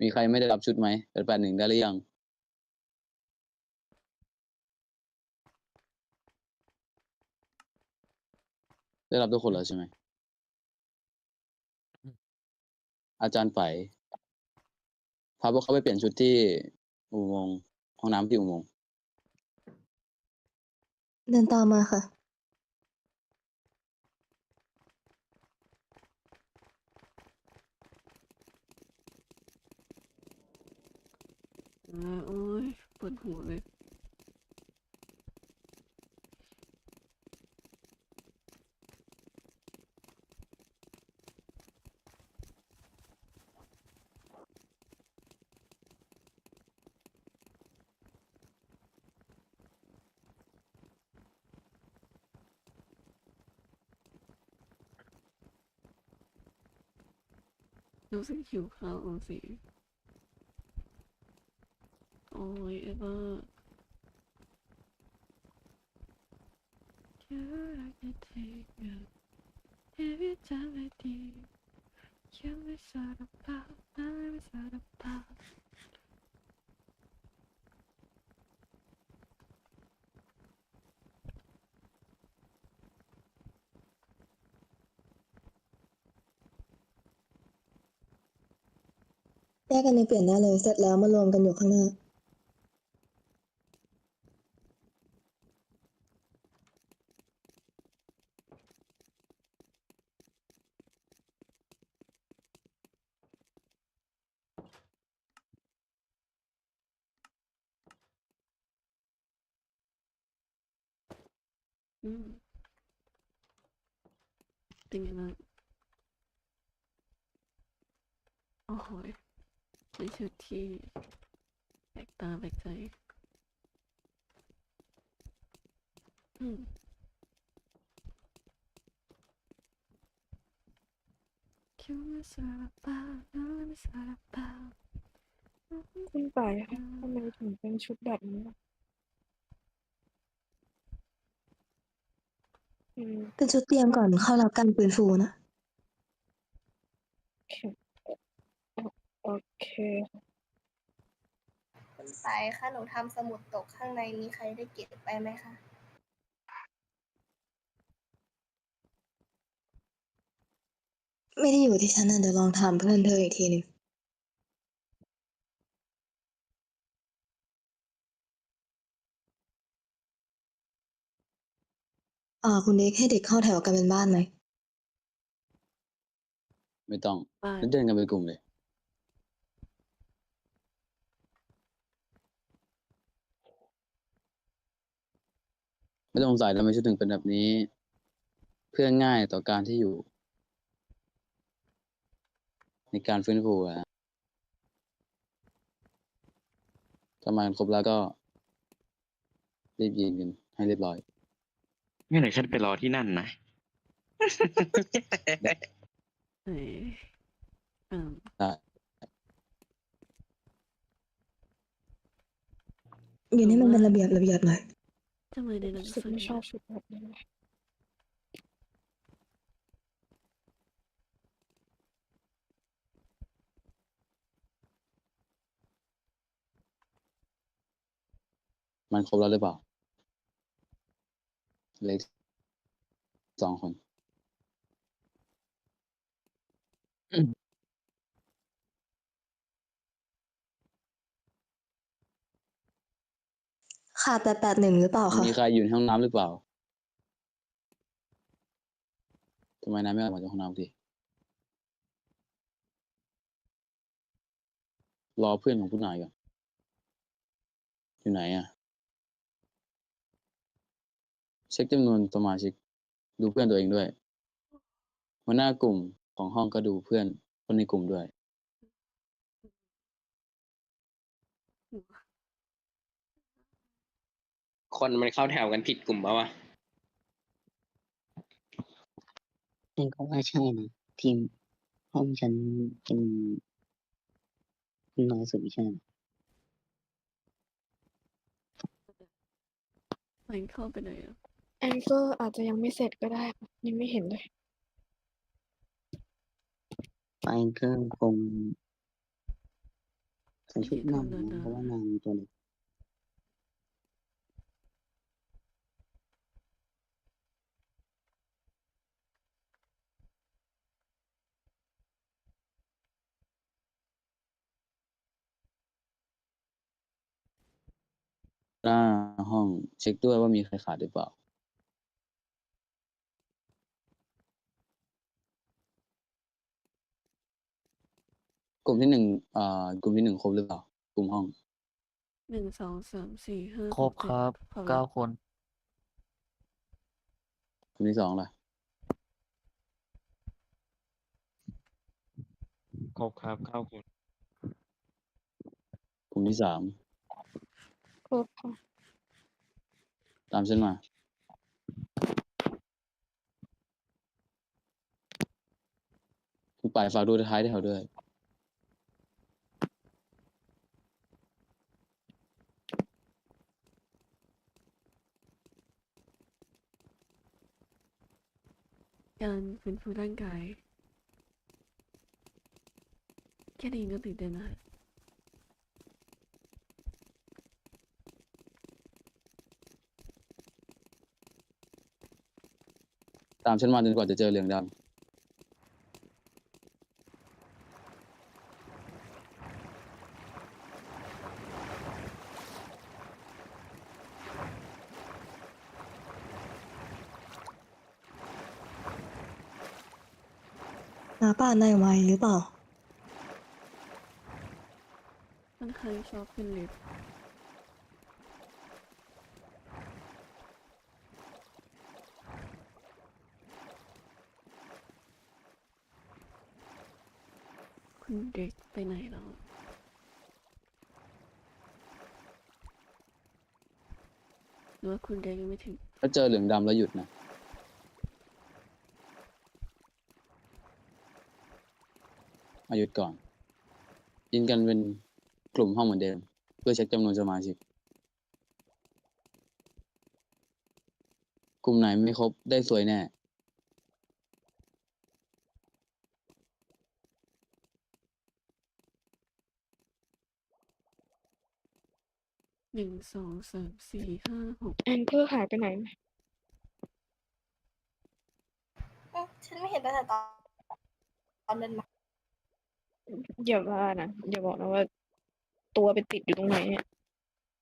มีใครไม่ได้รับชุดไหมแปดแปดหนึ่งได้หรือยัง ได้รับทุกคนแล้วใช่ไหม อาจารย์ไฝพาพวกเขาไปเปลี่ยนชุดที่อุโมงค์ห้องน้ำที่อุโมงค์เดินตามมาค่ะ อ่าโอ้ยปวดหัวเลยรู้สึกหิวข้าวเอาสิ แยกกันยังเปลี่ยนได้เลย เสร็จแล้วมารวมกันอยู่ข้างหน้า อืมเป็นไงบ้างโอ้โห ยเป็นชุดที่แปลกตาแปลกใจ อืมคิวไม่สารเปล่าน้อยไม่สารเปล่าคุณป่ายคะทำไมถึงเป็นชุดแบบนี้ล่ะอืมเป็นชุดเตรียมก่อนเข้ารับการฟื้นฟูนะ โอเคโอ เค คุณสายคะหนูทำสมุดตกข้างในมีใครได้เก็บไปไหมคะไม่ได้อยู่ที่ฉันนะเดี๋ยวลองถามเพื่อนเธออีกทีหนึ่งอ่าคุณเด็กให้เด็กเข้าแถวกันเป็นบ้านไหม ไม่ต้องบ้านแล้วเดินกันเป็นกลุ่มเลย ไม่ต้องสงสัยทำไมชุดถึงเป็นแบบนี้ เพื่อง่ายต่อการที่อยู่ ในการฟื้นฟูอะถ้ามากันครบแล้วก็ รีบยิงกันให้เรียบร้อยงั้นเดี๋ยวฉันไปรอที่นั่นนะ เอ้ยอืมได้อยู่นี่มันเป็นระเบียบระเบียบหน่อย ทำไมในหนังรู้สึกสือไม่ชอบชุดแบบนี้เลยมันครบแล้วหรือเปล่าเหล็กสองคน ขาดแปดแปดหนึ่งหรือเปล่าคะมีใครอยู่ในห้องน้ำหรือเปล่าทำไมนายไม่ออกมาจากห้องน้ำทีรอเพื่อนของผู้นายก่อนอยู่ไหนอะ เช็คจำนวนสมาชิกดูเพื่อนตัวเองด้วย หัวหน้ากลุ่มของห้องก็ดูเพื่อนคนในกลุ่มด้วย คนมันเข้าแถวกันผิดกลุ่มปะวะฉันก็ว่าใช่นะทีมห้องฉันเป็นน้อยสุดไม่ใช่เหรอมันเข้าไปไหนอะแองเกอร์อาจจะยังไม่เสร็จก็ได้ค่ะยังไม่เห็นเลยไฟก็คงใส่ชุดนางนะเพราะว่านางตัวเล็ก หน้าห้องเช็คด้วยว่ามีใครขาดหรือเปล่า กลุ่มที่หนึ่งเอ่อกลุ่มที่หนึ่งครบหรือเปล่า กลุ่มห้อง หนึ่งสองสามสี่ห้าครบหกครับจ็ดครบเก้าแล้วคน กลุ่มที่สองล่ะครบครับเข้าคน กลุ่มที่สาม ครบค่ะ ตามฉันมา คุณป่ายฝากดูท้ายที่เขาด้วย การฟื้นฟูร่างกาย แค่นี้ก็ตื่นเต้นนะ ตามฉันมาจนกว่าจะเจอเหลืองดำหมาป่านายไวหรือเปล่าค่อนข้างชอบขึ้นลิฟต์ เด็กไปไหนแล้วหรือว่าคุณเด็กยังไม่ถึง ถ้าเจอเหลืองดำแล้วหยุดนะ มาหยุดก่อน ยินกันเป็นกลุ่มห้องเหมือนเดิม เพื่อเช็คจำนวนสมาชิก กลุ่มไหนไม่ครบได้สวยแน่ หนึ่งสองสามสี่ห้าหกแองเกอร์หายไปไหนเอ้าฉันไม่เห็นตั้งแต่ตอนตอนเดินมาอย่าว่านะอย่าบอกนะว่า ตัวไปติดอยู่ตรงไหนเนี่ย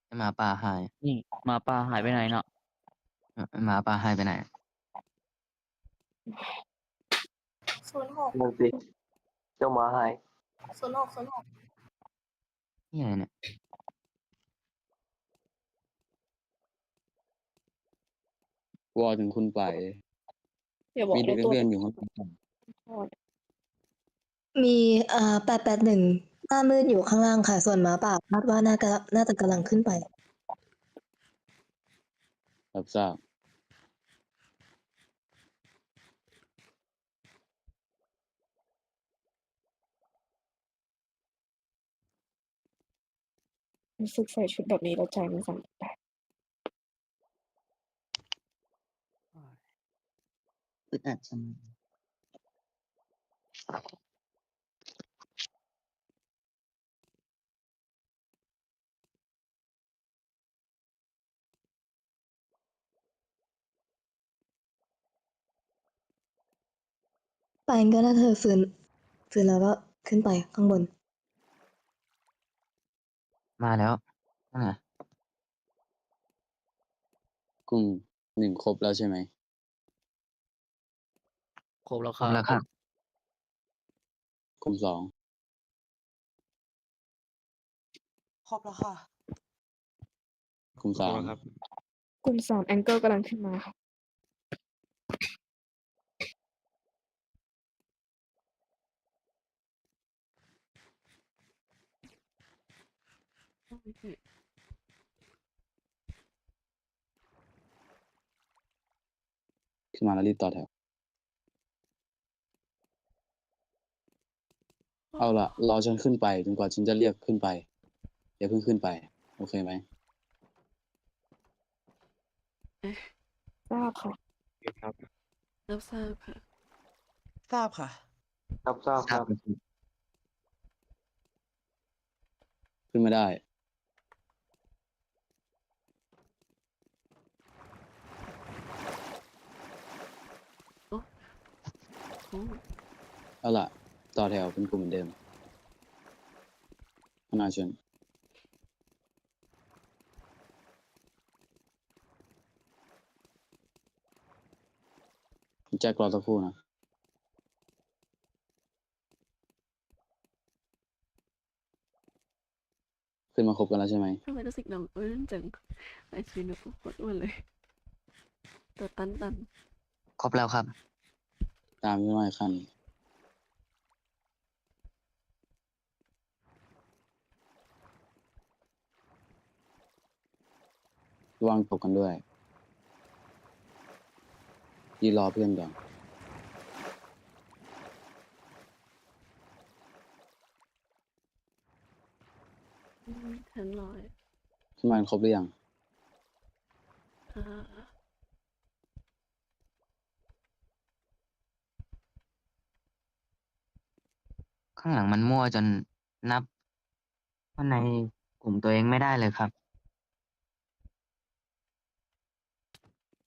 ไอ้หมาป่าหายนี่หมาป่าหายไปไหนเนาะไอ้หมาป่าหายไปไหนศูนย์หกนั่นสิเจ้าหมาหายศูนย์หกศูนย์หกนี่อะไรเนี่ย วอถึงคุณไปอย่าบอกมีนะเด็กนัตักวเรียนอยู่ข้างบนทอดมีเอ่อแปดแปดหนึ่งหน้ามืดอยู่ข้างล่างค่ะ ส่วนหมาป่าคาดว่าน่าจะน่าจะกำลังขึ้นไป รับทราบรู้สึกใส่ชุดแบบนี้แล้วใจมันสั่นแปลก อึดอัดจังไปก็ถ้าเธอฟื้นฟื้นแล้วก็ขึ้นไปข้างบน มาแล้วนั่นไงกลุ่มหนึ่งครบแล้วใช่ไหม ครบแล้วคครรับบแล้วครับกลุ่มสองครบแล้วค่ะ กลุ่มครสาบมแล้วครับ กลุ่มสามแองเกอร์กำลังขึ้นมาค่ะโอเคขึ้นมาแล้วรีบต่อแถว เอาละรอฉันขึ้นไปจนกว่าฉันจะเรียกขึ้นไปอย่าเพิ่งขึ้นไป โอเคไหมทราบค่ะครับรับทราบค่ะ ทราบค่ะรับทราบทครารับบขึ้นมาได้โอ้เอาล่ะ ต่อแถวเป็นกลุ่มเหมือนเดิมพนาชนแจ็ครอสักครู่นะขึ้นมาครบกันแล้วใช่ไหมทำไมรู้สึกดังเอ้ยจังไอชีนุกปวดอ้วนเลยตัวตันตันครบแล้วครับ ตามพี่น้อยคัน ระวังตกกันด้วยยืนรอเพื่อนก่อนอืมฉันลอยขึ้นมากันครบหรือยังอ่าข้างหลังมันมั่วจนนับว่าในกลุ่มตัวเองไม่ได้เลยครับ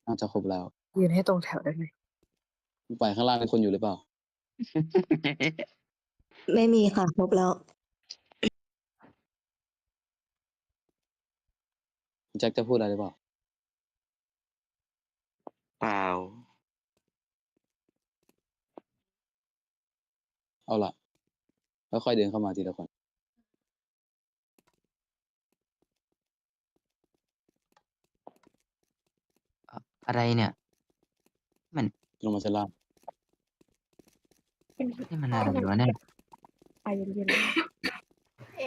น่าจะครบแล้วยืนให้ตรงแถวได้ไหมไปข้างล่างมีคนอยู่หรือเปล่า ไม่มีค่ะครบแล้ว แจ็คจะพูดอะไรหรือเปล่า เปล่า เอาล่ะ แล้วค่อยเดินเข้ามาทีละคน อะไรเนี่ย มันลงมาชั้นล่างเป็นนี่มันอะไรวะเนี่ยไปเย็นเอ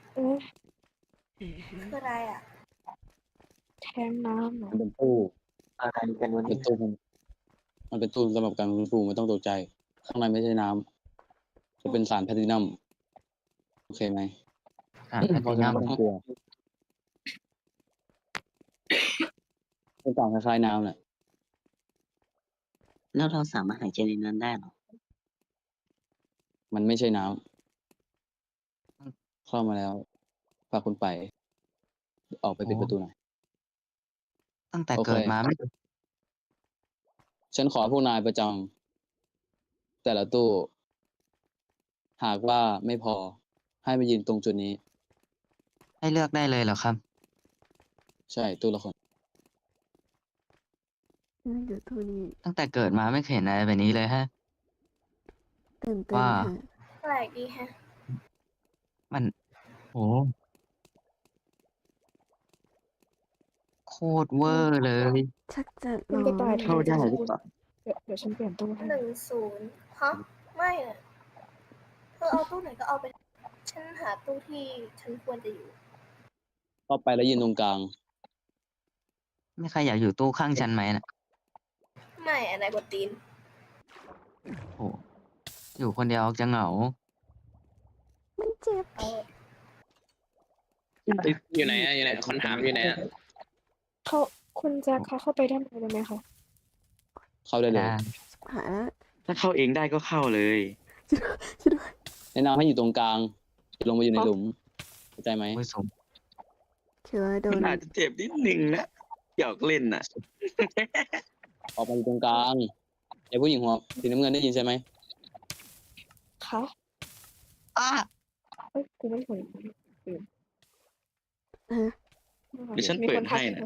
ๆโอ้ยเอ๊ะคืออะไรอะแทงน้ำเหรอมันเป็นตู้อะไรกันวันเป็นนี้ตู้มันมันเป็นตู้สำหรับการฟื้นฟูไม่ต้องตกใจ ข้างในไม่ใช่น้ำจะเป็นสารแพลตินัมโอเคไหมอะแพลเพติราะฉะนันั้นมไม่ต้องกลัว เป็นสารคล้ายๆน้ำแหละแล้วเราสามารถหายใจในนั้นได้เหรอ มันไม่ใช่น้ำเข้ามาแล้วพาคุณไป ออกไปปิดประตูหน่อย ตั้งแต่โอเคเกิดมาไม่ฉันขอพวกนายประจำแต่ละตู้ หากว่าไม่พอให้มายืนตรงจุดนี้ ให้เลือกได้เลยเหรอครับ ใช่ตู้ละคนนั่น อยู่ตัวนี้ตั้งแต่เกิดมาไม่เคยเห็นอะไรแบบนี้เลยฮะ ตื่นเต้นว่าฮะแปลกดีแฮะมันโหโคตรเวอร์เลย ชักจะมันร้ก็อตายนเข้าได้หรือเปล่าเดี๋ยวเดี๋ยวฉันเปลี่ยนตู้ให้หนึ่งศูนย์ฮะไม่อะเธอเอาตู้ไหนก็เอาไปฉันหาตู้ที่ฉันควรจะอยู่ เข้าไปแล้วยืนตรงกลาง ไม่ใครอยากอยู่ตู้ข้างฉันไหมนะ ไม่อันไหนบทตีนโหอยู่คนเดียวจะเหงา มันเจ็บเอาอยู่ไหนอะอยู่ไหนคนถามอยู่ไหนอะเขาคุณแจ็คเขาเข้าไปด้านในได้ไหมคะเข้าได้เลยได้หาแล้วถ้าเข้าเองได้ก็เข้าเลยช่วยด้วยแนะนำให้อยู่ตรงกลางอย่าลงมาอยู่ในหลุมเข้าใจไหมโอ้ยสมคือว่าโดมันนอาจจะเจ็บนิดนึงนะหยอกเล่นน่ะ ออกมาอยู่ตรงกลางไอ้ผู้หญิงหัวสีน้ำเงินได้ยินใช่ไหมคะอ้าเอ้ยกูไม่เห็นฮะเดี๋ยวฉันเปิดให้นะ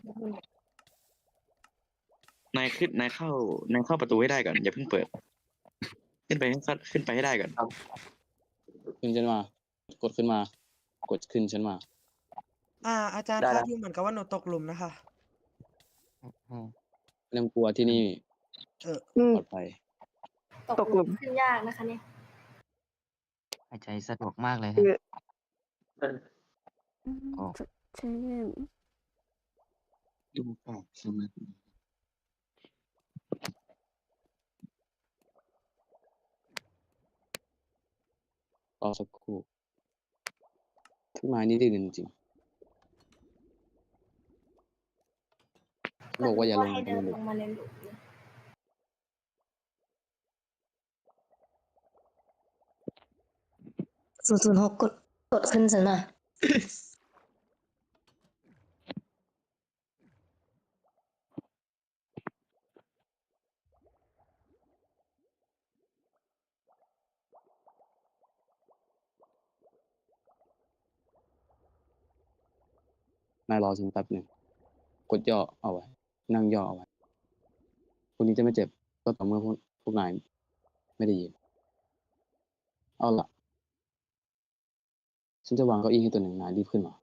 นายขึ้นนายเข้านายเข้าประตูให้ได้ก่อนอย่าเพิ่งเปิด ขึ้นไปให้ขึ้นไปให้ได้ก่อนขึ้นฉันมา กดขึ้นมา กดขึ้นฉันมา อ่า อาจารย์ได้คะแล้วดูเหมือนกับว่าหนูตกหลุมนะคะโอ้ ไม่ต้องกลัวที่นี่เอออืมปลอดภัยตกหลุมขึ้นยากนะคะเนี่ยหายใจสะดวกมากเลยฮะอืมอ๋อสดชื่นดูแปลกสมัครรอสักครู่ที่ไม้นี่ดื้อจริง บอกว่าอย่าลงให้มาเดินในหลลุมงมาในหลุมนะศูนย์ศูนย์หกกดกดขึ้นฉันมานายรอฉันแป๊บหนึ่งกดย่อเอาไว้ นั่งย่อเอาไว้พวกนี้จะไม่เจ็บก็ต่อเมื่อพวกพวกนายไม่ได้ยิน เอาละฉันจะวางเก้าอี้ให้ตัวหนึ่งนายรีบขึ้นมา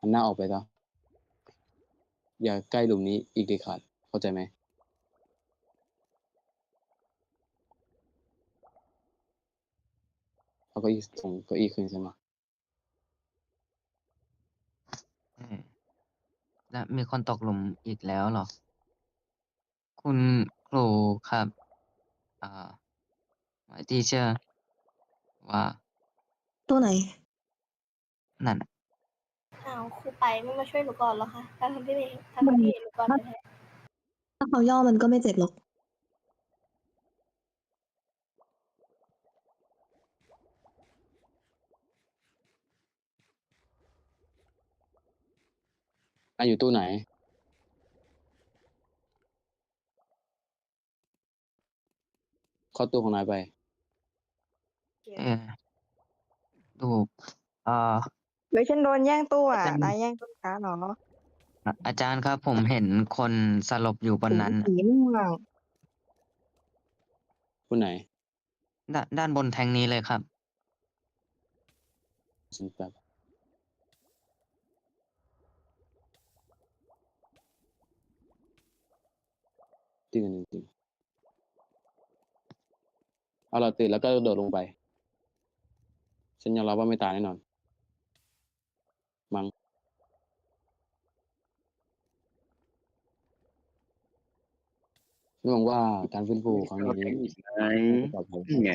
หันหน้าออกไปซะอย่าใกล้หลุมนี้อีกเด็ดขาด เข้าใจไหม เอาเก้าอี้ส่งเก้าอี้คืนฉันมาเออและมีคนตกหลุมอีกแล้วเหรอ คุณครูครับ อ่า my teacher ว่าตัวไหน นั่นน่ะอ้าวครูไปไม่มาช่วยหนูก่อนเหรอคะทำที่ไม่ทำที่หนูก่อนแท้ถ้าเขาย่อมันก็ไม่เจ็บหรอก นายอยู่ตู้ไหน เข้าตู้ของนายไป เออดูอ่าเฮ้ยฉันโดนแย่งตู้อะ อาจารย์ นายแย่งตู้ค้าเหรออะอาจารย์ครับผมเห็นคนสลบอยู่บนนั้นน่ะสีม่วงผู้ไหนด้านด้านบนแทงนี้เลยครับฉันแป๊บ จริงอันหนึ่งจริงเอาเราตื่นแล้วก็โดดลงไป ฉันยอมรับว่าไม่ตายแน่นอน มังฉันหวังว่าการฟื้นฟูครั้งเข้าใจนี้อีกไหมจะปลอดภัยนี่ไง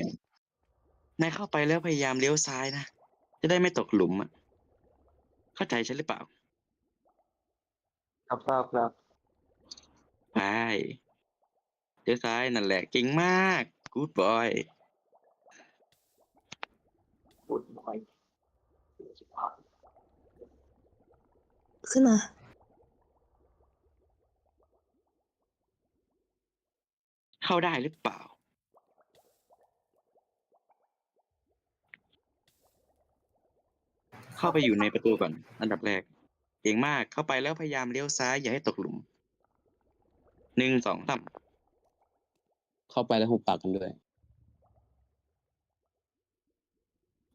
นายเข้าไปแล้วพยายามเลี้ยวซ้ายนะ จะได้ไม่ตกหลุมอะ เข้าใจฉันหรือเปล่า ครับทราบครับ ไป เลี้ยวซ้ายนั่นแหละเก่งมากกูดบอยพูดบ่อยขึ้นมา เข้าได้หรือเปล่า เข้าไปอยู่ในประตูก่อน อันดับแรกเก่งมากเข้าไปแล้วพยายามเลี้ยวซ้ายอย่าให้ตกหลุมหนึ่งสองสาม เข้าไปแล้วหุบปากกันด้วย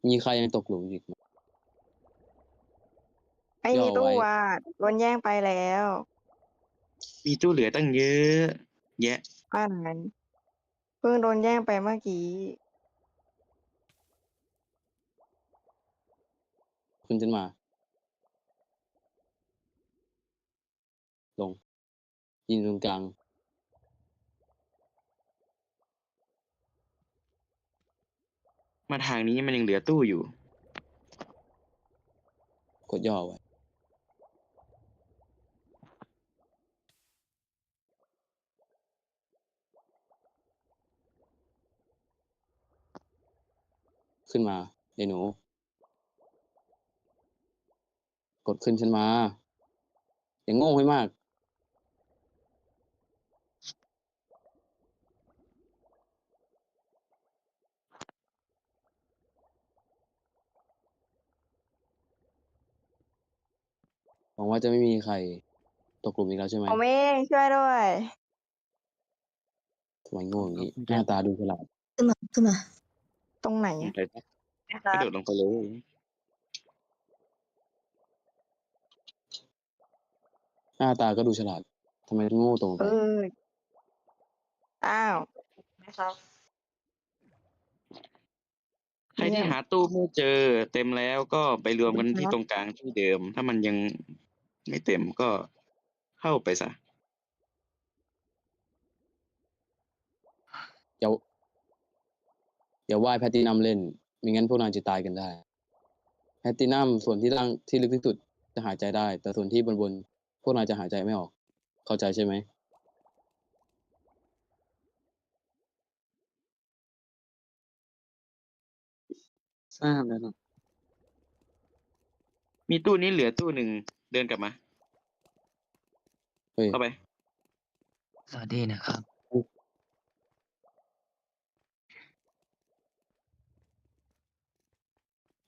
มีใครยังตกหลุมอีกไหมไอ้ย่อตู้ไว้อะโดนแย่งไปแล้วมีตู้เหลือตั้งเยอะ แยะ บ้านนั้นเพิ่งโดนแย่งไปเมื่อกี้ขึ้นฉันมา ลง ยินตรงกลาง มาทางนี้มันยังเหลือตู้อยู่ กดย่อไว้ ขึ้นมาไอ้หนู กดขึ้นฉันมา อย่างโง่ให้มาก หวังว่าจะไม่มีใครตกกลุ่มอีกแล้วใช่ไหมผมเองช่วยด้วยทำไมโง่อย่างนี้หน้าตาดูฉลาดขึ้นมาขึ้นมา ตรงไหนอะไรอะนะกระโดดลงไปเลยหน้าตาก็ดูฉลาดทำไมโง่ตรงไปเอออ้าวนะครับใครที่หาตู้ไม่เจอเต็มแล้วก็ไปรวมกันที่ตรงกลางที่เดิม ถ้ามันยัง ไม่เต็มก็เข้าไปซะอย่าอย่าไหว้แพตตินัมเล่นไม่งั้นพวกนางจะตายกันได้ แพตตินัมส่วนที่ล่างที่ลึกที่สุดจะหายใจได้ แต่ส่วนที่บนบนพวกนายจะหายใจไม่ออก เข้าใจใช่ไหมทราบแล้วนะมีตู้นี้เหลือตู้หนึ่ง เดินกลับมา เฮ้ย เข้าไป สวัสดีนะครับ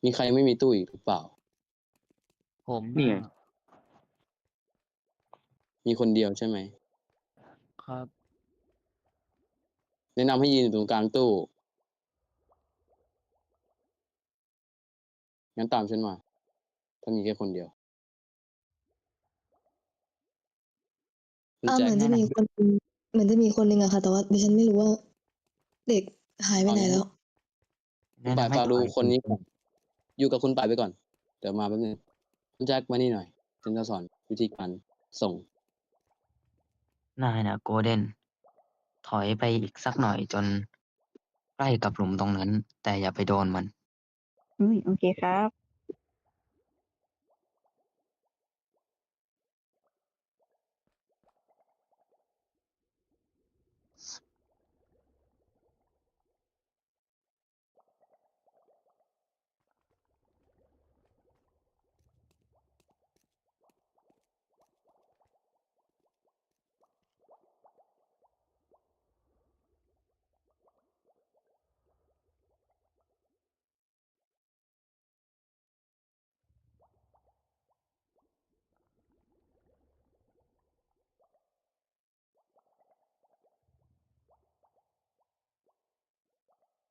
มีใครไม่มีตู้อีกหรือเปล่า ผมนี่ไงอะมีคนเดียวใช่ไหม ครับ แนะนำให้ยืนอยู่ตรงกลางตู้ งั้นตามฉันมา ถ้ามีแค่คนเดียว คุณอ่าแจ็เหคมือนจะมีคนเหมือนจะมีคนหนึ่งอะค่ะ แต่ว่าดิฉันไม่รู้ว่า เด็กหายไปไหนแล้วคุณป่ายแนะนำให้ฝากดูถอยคนนี้ก่อนอยู่กับคุณป่ายไปก่อน เดี๋ยวมาแป๊บนึงคุณแจ็คมานี่หน่อยฉันจะสอนวิธีการส่งนายนะโกลเด้นถอยไปอีกสักหน่อยจนใกล้กับหลุมตรงนั้น แต่อย่าไปโดนมัน อืมโอเคครับ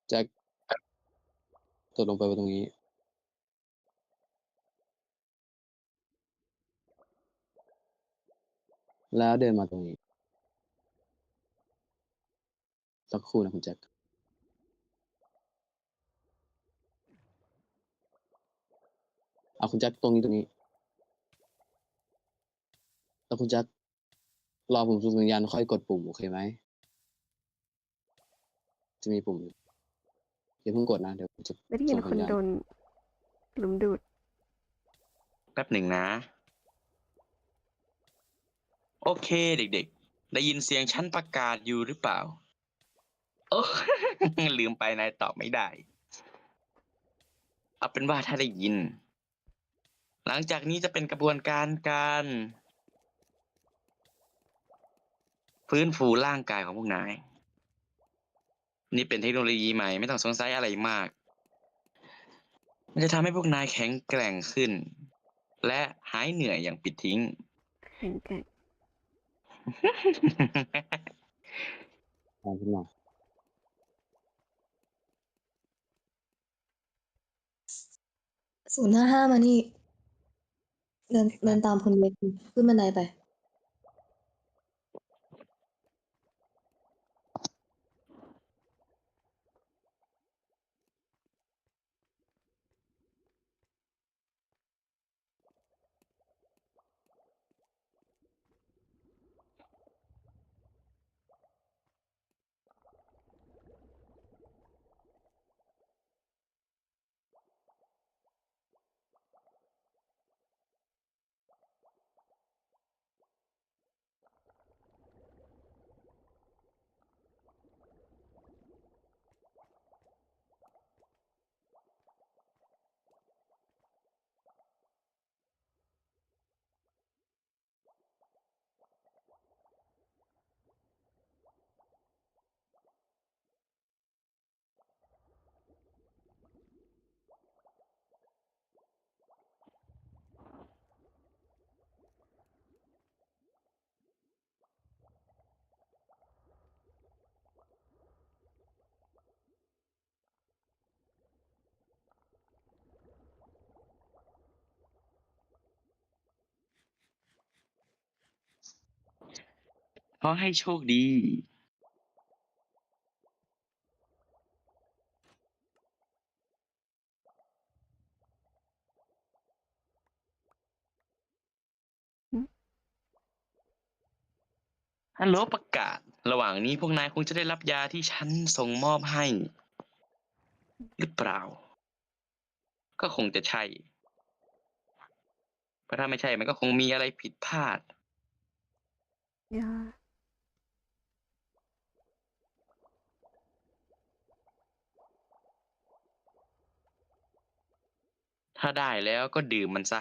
แจ็คตกลงไปตรงนี้ แล้วเดินมาตรงนี้ สักครู่นะคุณแจ็คเอาคุณแจ็คตรงนี้ตรงนี้ แล้วคุณแจ็ครอผมส่งสัญญาณค่อยกดปุ่ม โอเคไหม จะมีปุ่มอยู่ อย่าเพิ่งกดนะ เดี๋ยวผมจะไม่ได้ยินส่งคสันญญาณโดนหลุมดูด แป๊บหนึ่งนะ โอเคเด็กๆ ได้ยินเสียงฉันประกาศอยู่หรือเปล่า โอ้ ลืมไปนายตอบไม่ได้ เอาเป็นว่าถ้าได้ยิน หลังจากนี้จะเป็นกระบวนการการ ฟื้นฟูร่างกายของพวกนาย นี่เป็นเทคโนโลยีใหม่ไม่ต้องสงสัยอะไรมาก มันจะทำให้พวกนายแข็งแกร่งขึ้น และหายเหนื่อยอย่างปิดทิ้ง แข็งแกร่งตามขึ้นมาศูนย์ห้าห้ามานี่ เดินเดินตามคนเล็กขึ้นบันไดไป อให้โชคดีฮัลโหลประกาศ ระหว่างนี้พวกนายคงจะได้รับยาที่ฉันส่งมอบให้ หรือเปล่า ก็คงจะใช่ เพราะถ้าไม่ใช่มันก็คงมีอะไรผิดพลาด ยา ถ้าได้แล้วก็ดื่มมันซะ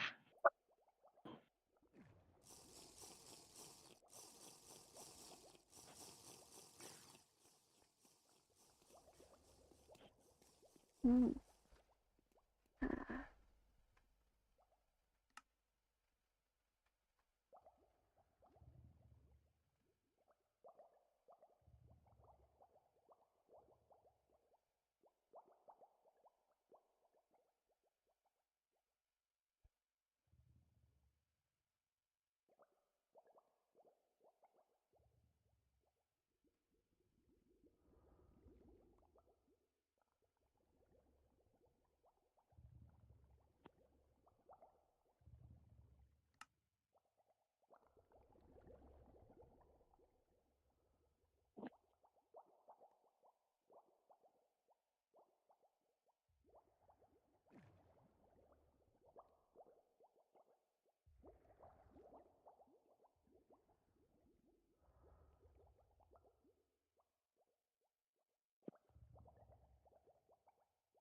อืม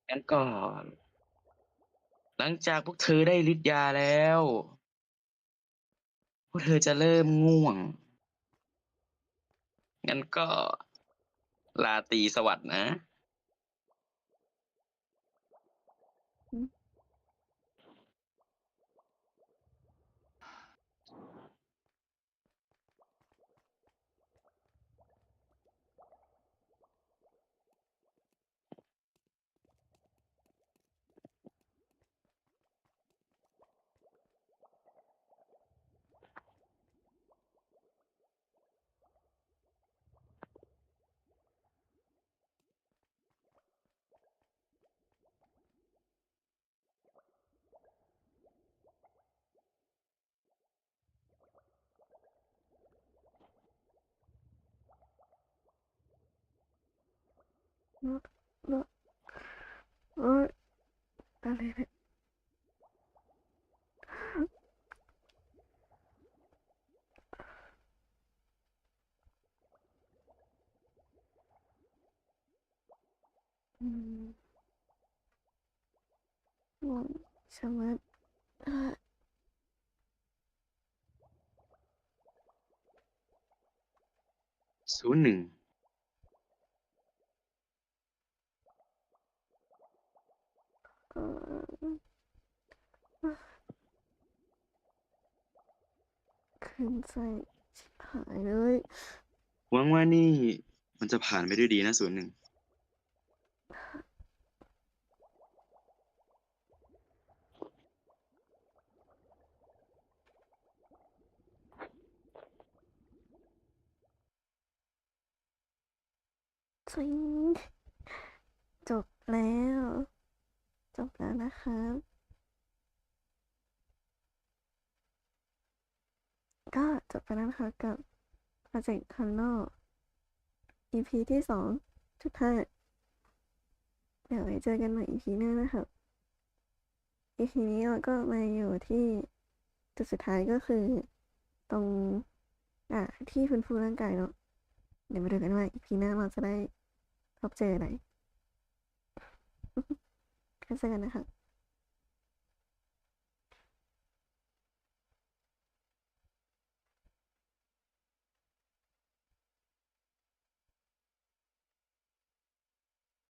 งั้นก็ หลังจากพวกเธอได้ฤทธิ์ยาแล้ว พวกเธอจะเริ่มง่วง งั้นก็ลาตีสวัสดิ์นะ เนอะเนอะโอ๊ยอะไรเนี่ยอืมง่วงชะมัดอะศูนย์หนึ่ง เอ่ออะ ขึ้นใจชิบหายเลยหวังว่านี่มันจะผ่านไปด้วยดีนะศูนย์หนึ่ง จริง จบแล้ว จบแล้วนะครับ ก็จบไปแล้วนะคะกับโปรเจกต์คันโน EP ที่สองจุดห้าเดี๋ยวไว้เจอกันใหม่ EP หน้านะครับ EP นี้เราก็มาอยู่ที่จุดสุดท้ายก็คือ ตรงอ่าที่ฟื้นฟูร่างกายเนาะเดี๋ยวมาดูกันว่า EP หน้าเราจะได้พบเจออะไรก็เจอกันนะครับ